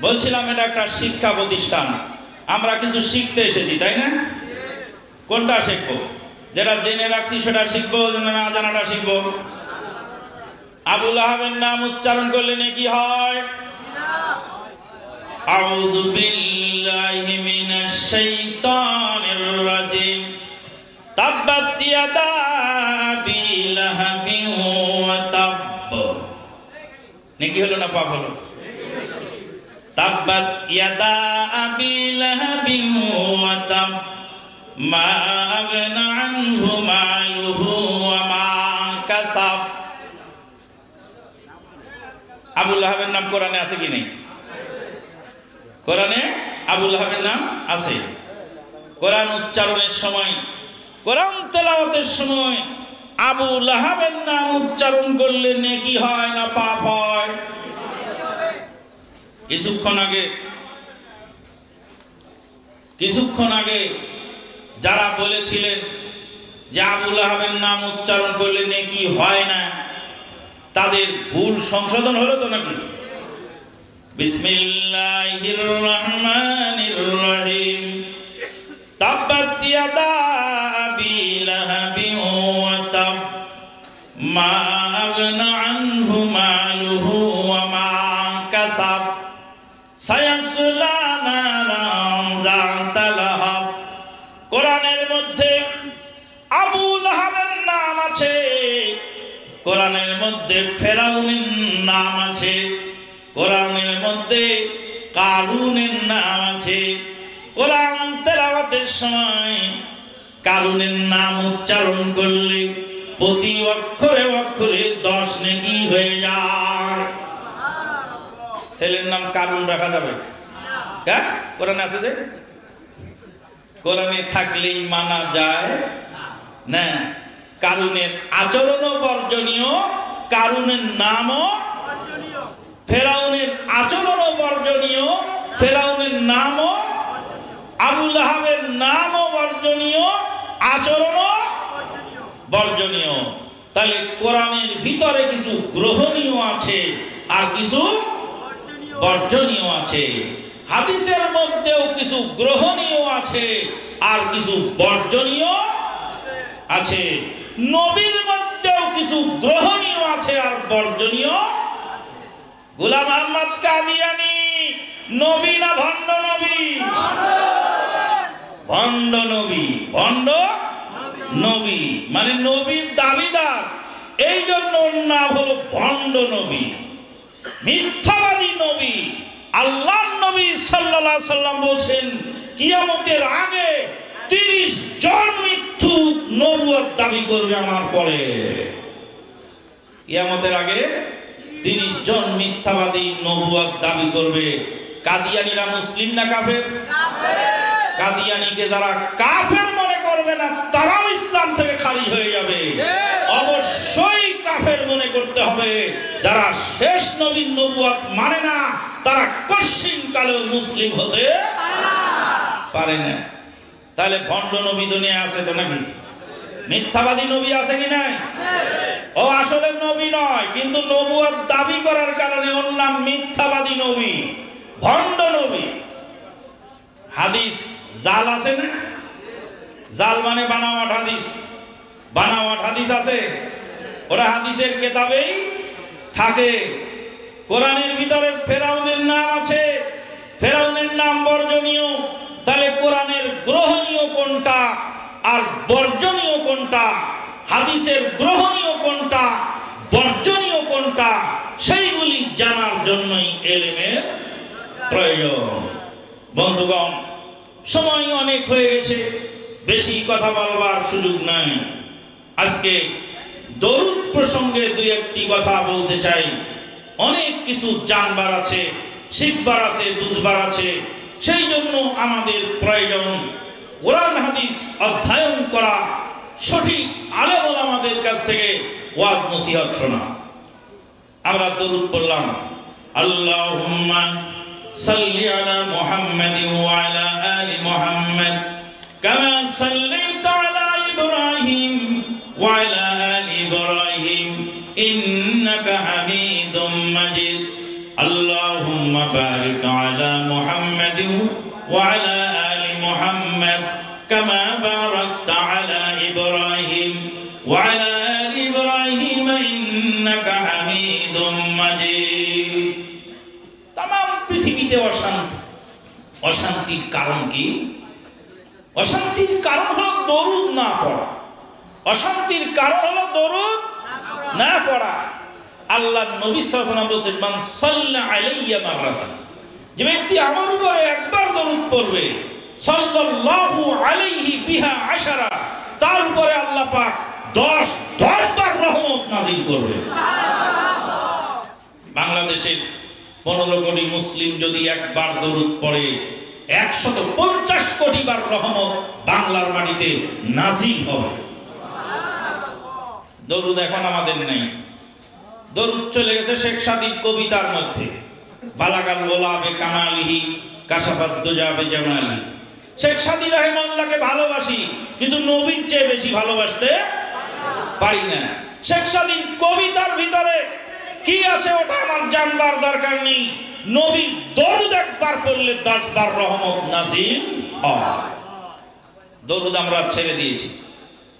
বলছিলাম এটা একটা শিক্ষা প্রতিষ্ঠান আমরা কিছু শিখতে এসেছি তাই না কোনটা শিখবো যেটা জেনে রাখছি সেটা শিখবো না জানাটা শিখবো আবুল আহাবের নাম উচ্চারণ করলে নাকি হয় أعوذ بالله من الشيطان الرجيم تبت يدا أبي لهب وتب নাকি হলো না পাপ হলো তাব্বাত ইয়াদা আবি লাহাবিন ওয়া তাব মা আগনা আনহু মালুহু ওয়া মা কাসাব। আবু লাহাবের নাম কোরআনে আছে কি নেই? কোরআনে আবুল হাবের নাম আছে। কোরআন উচ্চারণের সময়, কোরআন তেলাওয়াতের সময় আবু লাহাবের নাম উচ্চারণ করলে নেকি হয় না, পাপ হয়। কিছুক্ষণ আগে কিছুক্ষণ আগে যারা বলেছিলেন যে আবুল আহাবের নাম উচ্চারণ করলে নেকি হয় না, তাদের ভুল সংশোধন হলো তো নাকি? বিসমিল্লা ফেরাউনের নাম আছে, কোরআনের মধ্যে কারুনের নাম আছে। কোরআন তেলাওয়াতের সময় কারুনের নাম উচ্চারণ করলে প্রতি অক্ষরে অক্ষরে দশ নেকি হয়ে যায়। ছেলের নাম কারুন রাখা যাবে? হ্যাঁ? কোরআনে আছে যে? কোরআনে থাকলেই মানা যায়। না। কারুনের আচরণও বর্জনীয় কারুনের নামও ফেরাউনের আচরণও বর্জনীয়, ফেরাউনের নামও আবুল আহাবের নামও বর্জনীয়, আচরণও বর্জনীয়। তাহলে কোরআনের ভিতরে কিছু গ্রহণীয় আছে আর কিছু বর্জনীয় আছে। হাদিসের মধ্যেও কিছু গ্রহণীয় আছে আর কিছু বর্জনীয় আছে। নবীর মধ্যেও কিছু গ্রহণীয় আছে আর বর্জনীয়? গোলাম আহমদ কাদিয়ানি, নবী না ভণ্ড নবী? ভণ্ড নবী। ভণ্ড নবী। মানে নবীর দাবিদার। এই জন্য নাম হলো ভণ্ড নবী। মিথ্যাবাদী নবী। আল্লাহ নবী আলাইহি সাল্লাম বলছেন, কিয়ামতের আগে তিরিশ জন মৃত্যু নবুয়ত দাবি করবে আমার পরে। কিয়ামতের আগে তিরিশ জন মিথ্যাবাদী নবুয়ত দাবি করবে কাদিয়ানিরা মুসলিম না কাফের? কাদিয়ানিকে যারা কাফের মনে করবে না তারাও ইসলাম থেকে খালি হয়ে যাবে। অবশ্যই কাফের মনে করতে হবে। যারা শেষ নবীন নবুয়ত মানে না তারা কশিন কালেও মুসলিম হতে পারে না। তাহলে ভণ্ড নবী দুনিয়া আছে তো নাকি? মিথ্যাবাদী নবী আছে কি নাই? ও আসলে নবী নয়, কিন্তু নবুয়ার দাবি করার কারণে ওর নাম মিথ্যাবাদী নবী, ভণ্ড নবী। হাদিস, জাল আছে না? জাল মানে বানাওয়াট হাদিস। বানাওয়াট হাদিস আছে? ওরা হাদিসের কেতাবেই থাকে। কোরআনের ভিতরে ফেরাউনের নাম আছে। ফেরাউনের নাম বর্জনীয়। তাহলে কোরআনের গ্রহণীয় কোনটা আর বর্জনীয় কোনটা? হাদিসের গ্রহণীয় কোনটা, বর্জনীয় কোনটা, সেইগুলি জানার জন্যই এলেমের প্রয়োজন। বন্ধুগণ সময় অনেক হয়ে গেছে, বেশি কথা বলবার সুযোগ নাই। আজকে দরুদ প্রসঙ্গে দুই একটি কথা বলতে চাই। অনেক কিছু জানবার আছে, শিখবার আছে, বুঝবার আছে, সেই জন্য আমাদের প্রয়োজন। কোরআন হাদিস অধ্যয়ন করা সঠিক আলেম আমাদের কাছ থেকে ওয়াজ নসিহত শোনা। আমরা দরুদ পড়লাম, আল্লাহুম্মা সাল্লি আলা ওয়া আলা আলি মুহাম্মাদ কামা সাল্লাইতা আলা ইব্রাহিম ওয়া আলা আলি ইব্রাহিম ইন্নাকা হামিদুম মাজিদ। আল্লাহুম্মা বারিক আলা ওয়া আলা আলি মুহাম্মাদ কামা وعلى آل إبراهيم إنك حميد مجيد তাম পৃথিবীতে অশান্তি অশান্তির কারণ কি অশান্তির কারণ হলো দরুদ না পড়া অশান্তির কারণ হলো দরুদ না পড়া আল্লাহ নবী সাল্লাল্লাহু বলছেন মান সাল্লা আলাইয়া মাররাতান যে ব্যক্তি আমার উপরে একবার দরুদ পড়বে সাল্লাল্লাহু আলাইহি বিহা আশারা তার উপরে আল্লাহ পাক 10 10 বার রহমত নাযিল করবে। বাংলাদেশের পনেরো কোটি মুসলিম যদি একবার দরুদ পড়ে, একশত পঞ্চাশ কোটি বার রহমত বাংলার মাটিতে নাজিল হবে। দরুদ এখন আমাদের নেই। দরুদ চলে গেছে শেখ সাদির কবিতার মধ্যে। বালাগাল গোলাবে কামালিহি কাশাবাদ্দ যাবে জামালি। শেখ সাদি রহমাল্লাহকে ভালোবাসি, কিন্তু নবীর চেয়ে বেশি ভালোবাসতে পারি না। শেখ সাদির কবিতার ভিতরে কি আছে ওটা আমার জানবার দরকার নেই। নবীর দরুদ একবার পড়লে দশ বার রহমত নাসিল দরুদ আমরা ছেড়ে দিয়েছি।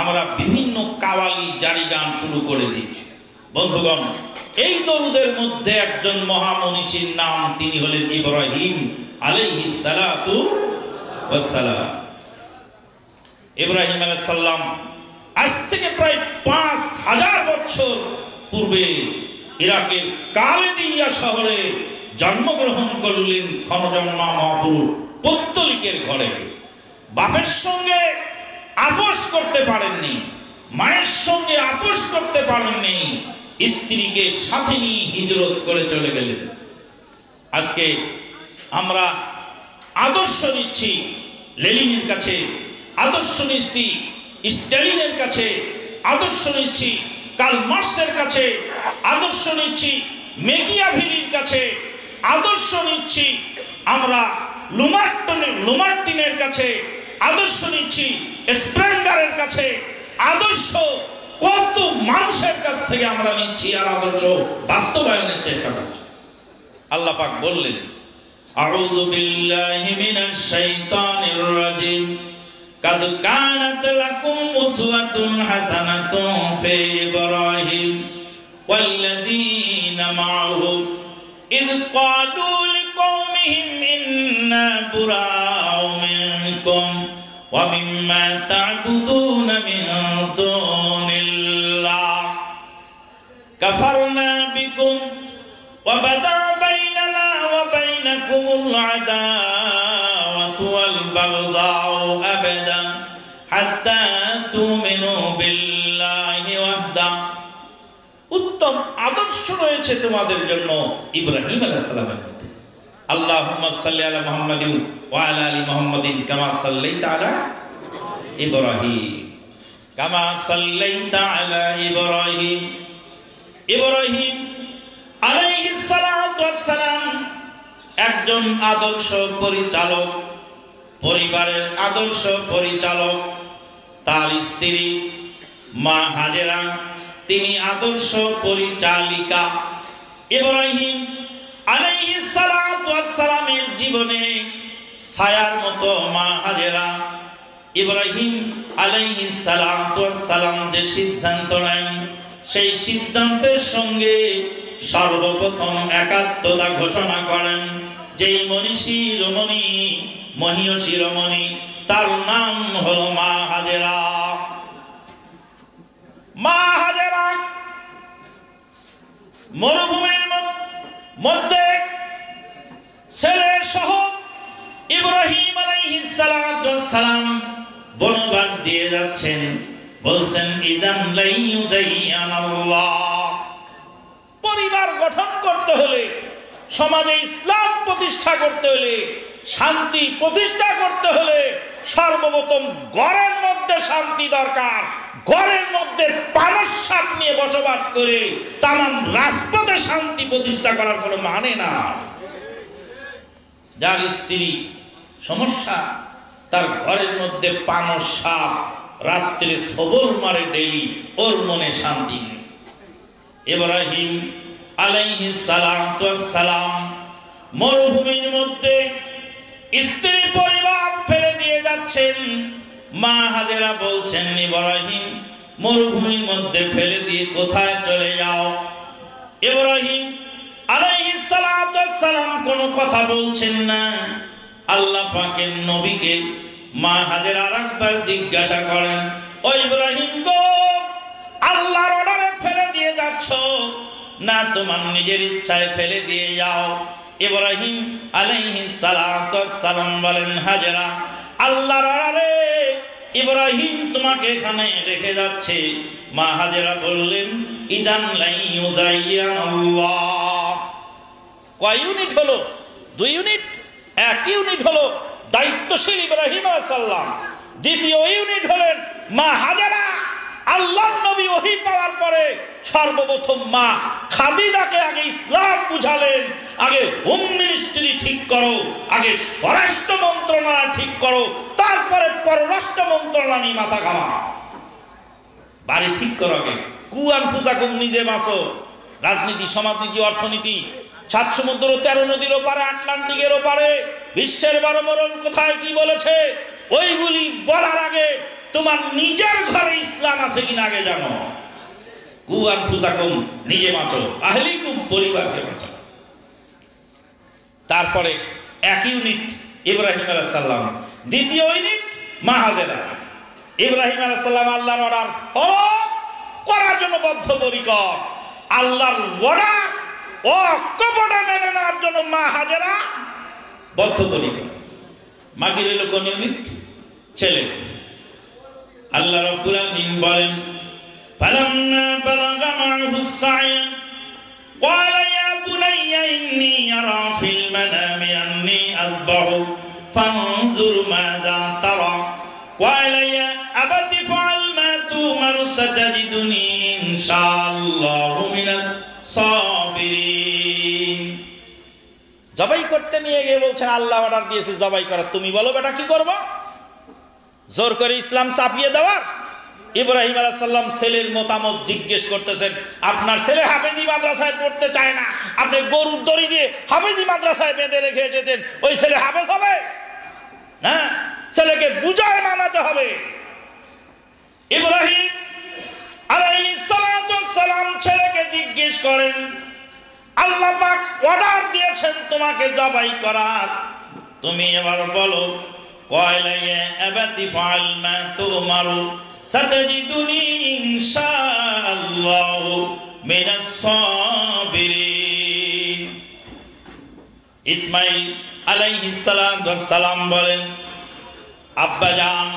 আমরা বিভিন্ন কাওয়ালি জারি গান শুরু করে দিয়েছি। বন্ধুগণ, এই দরুদের মধ্যে একজন মহামনীষীর নাম তিনি হলেন ইব্রাহিম আলাইহিস সালাম। ইব্রাহিম আলাইহিস সালাম আজ থেকে প্রায় পাঁচ হাজার বছর পূর্বে ইরাকের কালেদিয়া শহরে জন্মগ্রহণ করলেন ক্ষণজন্মা মহাপুরুষ পত্তলিকের ঘরে। বাপের সঙ্গে আপোষ করতে পারেননি, মায়ের সঙ্গে আপোষ করতে পারেননি, স্ত্রীকে সাথে নিয়ে হিজরত করে চলে গেলেন। আজকে আমরা আদর্শ নিচ্ছি লেলিনের কাছে আদর্শ নিচ্ছি স্ট্যালিনের কাছে আদর্শ নিচ্ছি কাল মার্সের কাছে আদর্শ নিচ্ছি, মেকিয়াভিলির কাছে আদর্শ নিচ্ছি, আমরা লুমার্টনের, লুমার্টিনের কাছে আদর্শ নিচ্ছি, স্প্রেন্ডারের কাছে আদর্শ কত মানুষের কাছ থেকে আমরা নিচ্ছি আর আদর্শ বাস্তবায়নের চেষ্টা করছি। আল্লাহ পাক বললেন, আউযু বিল্লাহি মিনাশ শাইতানির রাজিম। قد كانت لكم أسوة حسنة في إبراهيم والذين معه إذ قالوا لقومهم إنا براء منكم ومما تعبدون من دون الله. كفرنا بكم وبدا بيننا وبينكم العداوة উত্তম আদর্শ রয়েছে তোমাদের জন্য ইব্রাহিম আলাইহিস সালামের মধ্যে। আল্লাহুম্মা সাল্লি আলা মুহাম্মাদিন ওয়া আলা মুহাম্মাদিন কামা সাল্লাইতা আলা ইব্রাহিম। কামা সাল্লাইতা আলা ইব্রাহিম। ইব্রাহিম আলাইহিস সালাতু ওয়াস একজন আদর্শ পরিচালক, পরিবারের আদর্শ পরিচালক। তার স্ত্রী মা হাজেরা তিনি আদর্শ পরিচালিকা। ইব্রাহিম আলাইহিস সালাতু ওয়াস সালামের জীবনে ছায়ার মতো মা হাজেরা। ইব্রাহিম আলাইহিস সালাতু ওয়াস সালাম যে সিদ্ধান্ত নেন, সেই সিদ্ধান্তের সঙ্গে সর্বপ্রথম একাত্মতা ঘোষণা করেন, যেই মনীষী রমণী, মহিয়সী রমণী, তার নাম হলো মা মরুভূমির মধ্যে ছেলে সহ ইব্রাহিম সালাম বনবাস দিয়ে যাচ্ছেন। বলছেন লাইয়ুদাইয়ানাল্লাহ পরিবার গঠন করতে হলে, সমাজে ইসলাম প্রতিষ্ঠা করতে হলে শান্তি প্রতিষ্ঠা করতে হলে সর্বপ্রথম ঘরের মধ্যে শান্তি দরকার। ঘরের মধ্যে পানস সাপ নিয়ে বসবাস করে তাম রাজপথে শান্তি প্রতিষ্ঠা করার কোনো মানে না। যার স্ত্রী সমস্যা, তার ঘরের মধ্যে পানস সাপ রাত্রে সবল মারে ডেলি, ওর মনে শান্তি নেই। ইব্রাহিম আলাইহিস সালাম মরুভূমির মধ্যে স্ত্রী পরিবার ফেলে দিয়ে যাচ্ছেন। মা হাজেরা বলছেন, ইব্রাহিম, মরুভূমির মধ্যে ফেলে দিয়ে কোথায় চলে যাও? ইব্রাহিম সালাম কোনো কথা বলছেন না। আল্লাহ পাকের নবীকে মা হাজেরা আরেকবার জিজ্ঞাসা করেন, ও ইব্রাহিম গো, আল্লাহর অর্ডারে ফেলে দিয়ে যাচ্ছ? না, তোমার নিজের ইচ্ছায় ফেলে দিয়ে যাও। ইব্রাহিম আলাইহিস সালাতু সালাম বলেন, হাজেরা, আল্লাহর অর্ডারে ইব্রাহিম তোমাকে এখানে রেখে যাচ্ছে। মা হাজেরা বললেন, ইদান লাই উদাইয়ান আল্লাহ কয় ইউনিট হলো? দুই ইউনিট? এক ইউনিট হলো দায়িত্বশীল ইব্রাহিম আলাইসাল্লাম দ্বিতীয় ইউনিট হলেন মা হাজারা। আল্লাহ নবী ওহি পাওয়ার পরে সর্বপ্রথম মা খাদিজাকে আগে ইসলাম বুঝালেন, আগে হোম মিনিস্ট্রি ঠিক করো, আগে স্বরাষ্ট্র মন্ত্রণালয় ঠিক করো, তারপরে পররাষ্ট্র মন্ত্রণালয় নিয়ে মাথা ঘামা বাড়ি ঠিক করো আগে। কুয়ান ফুজাকুম নিজে বাঁচো। রাজনীতি, সমাজনীতি, অর্থনীতি, সাত সমুদ্র তেরো নদীর ওপারে, আটলান্টিকের ওপারে, বিশ্বের বড় মরণ কোথায় কি বলেছে, ওইগুলি বলার আগে তোমার নিজের ঘরে ইসলাম আছে কিনা আগে জানো। কুয়ান ফুজাকুম নিজে বাঁচো আহলিকুম পরিবারকে বাঁচো। তারপরে এক ইউনিট ইব্রাহিম আলাহ সাল্লাম দ্বিতীয় ইউনিট মাহাজেরা। ইব্রাহিম আলাহ সাল্লাম আল্লাহর অর্ডার ফলো করার জন্য বদ্ধপরিকর। আল্লাহর অর্ডার ও কপটা মেনে নেওয়ার জন্য মা হাজেরা বদ্ধপরিকর। মাকে রইল কোন ইউনিট? ছেলে। আল্লাহ রব্বুল আলামিন বলেন فلما بلغ معه السعي قال يا بني إني أرى في المنام أني أذبحك فانظر ماذا ترى قال يا أبت افعل ما تؤمر ستجدني إن شاء الله من الصابرين জবাই করতে নিয়ে গিয়ে বলছেন আল্লাহ অর্ডার দিয়েছে জবাই করার তুমি বলো বেটা কি করবো জোর করে ইসলাম চাপিয়ে দেওয়ার। ইব্রাহিম আলাহ সাল্লাম ছেলের মতামত জিজ্ঞেস করতেছেন, আপনার ছেলে হাফেজি মাদ্রাসায় পড়তে চায় না। আপনি গরুর দড়ি দিয়ে হাফেজি মাদ্রাসায় বেঁধে রেখে এসেছেন। ওই ছেলে হাফেজ হবে? হ্যাঁ ছেলেকে বুঝায় মানাতে হবে। ইব্রাহিম আলাইহিস সালাম ছেলেকে জিজ্ঞেস করেন, আল্লাহ অর্ডার দিয়েছেন তোমাকে জবাই করার। তুমি এবার বলো কয়লাইয়ে আবাতি ফাল মা তুমারু সাতাজিদুনি ইনশাআল্লাহ মিনাস সাবিরিন। ইসমাইল আলাইহিস সালাতু ওয়াস সালাম বলেন, আব্বা জান,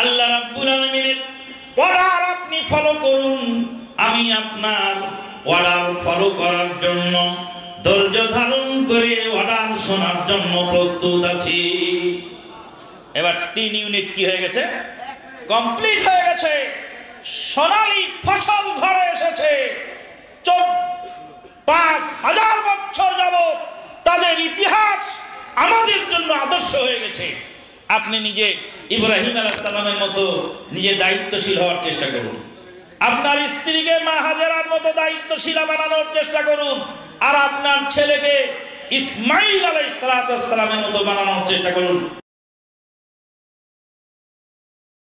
আল্লাহ রাব্বুল আলামিনের অর্ডার আপনি ফলো করুন। আমি আপনার অর্ডার ফলো করার জন্য ধৈর্য ধারণ করে অর্ডার শোনার জন্য প্রস্তুত আছি। এবার তিন ইউনিট কি হয়ে গেছে? কমপ্লিট হয়ে গেছে। সোনালি ফসল ঘরে এসেছে। পাঁচ হাজার বছর যাবত তাদের ইতিহাস আমাদের জন্য আদর্শ হয়ে গেছে। আপনি নিজে ইব্রাহিম সালামের মতো নিজে দায়িত্বশীল হওয়ার চেষ্টা করুন। আপনার স্ত্রীকে মা হাজারার মতো দায়িত্বশীলা বানানোর চেষ্টা করুন। আর আপনার ছেলেকে ইসমাইল আলাই সালামের মতো বানানোর চেষ্টা করুন।